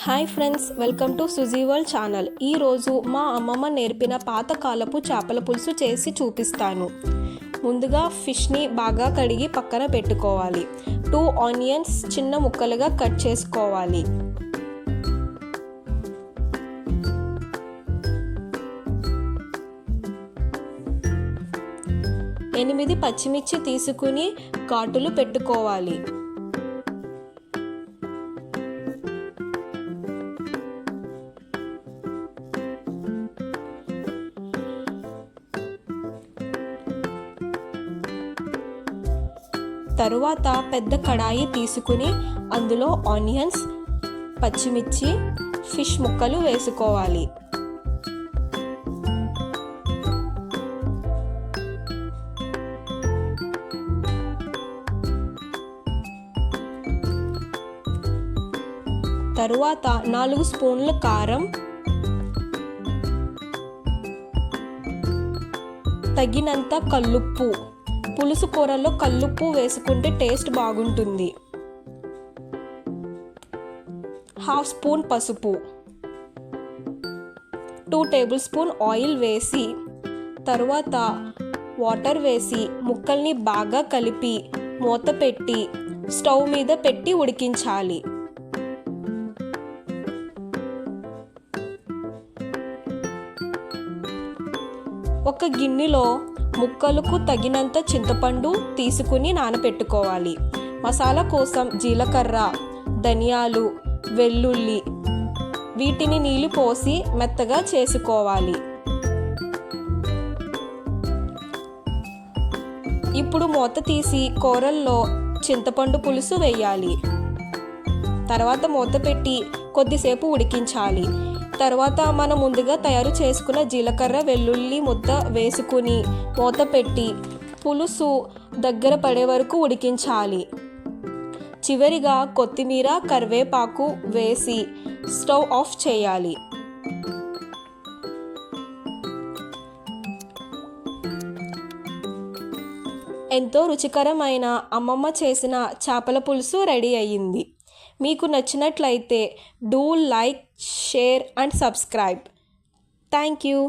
Hi friends welcome to Suji world channel. ఈరోజు మా అమ్మమ్మ నేర్పిన పాతకాలపు చేపల పులుసు చేసి చూపిస్తాను. ముందుగా ఫిష్ని బాగా కడిగి పక్కన పెట్టుకోవాలి. టూ ఆనియన్స్ చిన్న ముక్కలుగా కట్ చేసుకోవాలి. ఎనిమిది పచ్చిమిర్చి తీసుకుని ఘాటులు పెట్టుకోవాలి. తరువాత పెద్ద కడాయి తీసుకుని అందులో ఆనియన్స్ పచ్చిమిర్చి ఫిష్ ముక్కలు వేసుకోవాలి. తరువాత నాలుగు స్పూన్ల కారం తగినంత కల్లుప్పు. పులుసు కూరలో కల్లుప్పు వేసుకుంటే టేస్ట్ బాగుంటుంది. హాఫ్ స్పూన్ పసుపు. టూ టేబుల్ స్పూన్ ఆయిల్ వేసి తరువాత వాటర్ వేసి ముక్కల్ని బాగా కలిపి మూత పెట్టి స్టవ్ మీద పెట్టి ఉడికించాలి. ఒక గిన్నెలో ముక్కలకు తగినంత చింతపండు తీసుకుని నానబెట్టుకోవాలి మసాలా కోసం జీలకర్ర ధనియాలు వెల్లుల్లి వీటిని నీళ్ళు పోసి మెత్తగా చేసుకోవాలి. ఇప్పుడు మూత తీసి కూరల్లో చింతపండు పులుసు వేయాలి. తర్వాత మూత పెట్టి కొద్దిసేపు ఉడికించాలి. తర్వాత మనం ముందుగా తయారు చేసుకున్న జీలకర్ర వెల్లుల్లి ముద్ద వేసుకుని మూత పెట్టి పులుసు దగ్గర పడే వరకు ఉడికించాలి. చివరిగా కొత్తిమీర కరివేపాకు వేసి స్టవ్ ఆఫ్ చేయాలి. ఎంతో రుచికరమైన అమ్మమ్మ చేసిన చేపల పులుసు రెడీ అయ్యింది. మీకు నచ్చినట్లయితే do like share and subscribe. Thank you.